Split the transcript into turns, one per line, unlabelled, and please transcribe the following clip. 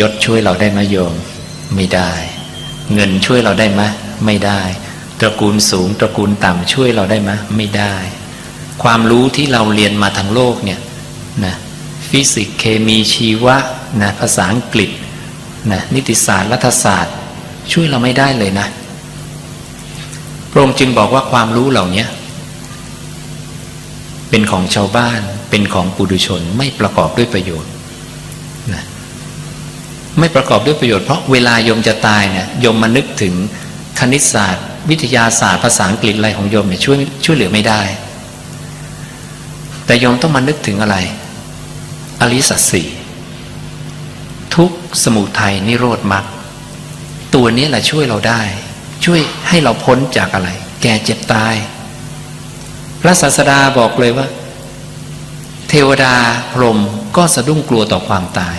ยศช่วยเราได้ไหมโยม ไม่ได้ เงินช่วยเราได้ไหมไม่ได้ ตระกูลสูงตระกูลต่ำช่วยเราได้ไหมไม่ได้ ความรู้ที่เราเรียนมาทางโลกเนี่ยนะฟิสิกส์เคมีชีวะนะภาษาอังกฤษนะนิติศาสตร์รัฐศาสตร์ ช่วยเราไม่ได้เลยนะพระองค์จึงบอกว่าความรู้เหล่านี้เป็นของชาวบ้านเป็นของปุถุชนไม่ประกอบด้วยประโยชน์นะ ไม่ประกอบด้วยประโยชน์เพราะเวลาโยมจะตายเนี่ยโยมมานึกถึงคณิตศาสตร์ วิทยาศาสตร์ภาษาอังกฤษอะไรของโยมเนี่ยช่วยช่วยเหลือไม่ได้ แต่โยมต้องมานึกถึงอะไร อริสัตสีทุกสมุทัยนิโรธมรรคตัวนี้แหละช่วยเราได้ ช่วยให้เราพ้นจากอะไร แก่เจ็บตาย พระศาสดาบอกเลยว่า เทวดาพรหมก็สะดุ้งกลัวต่อความตาย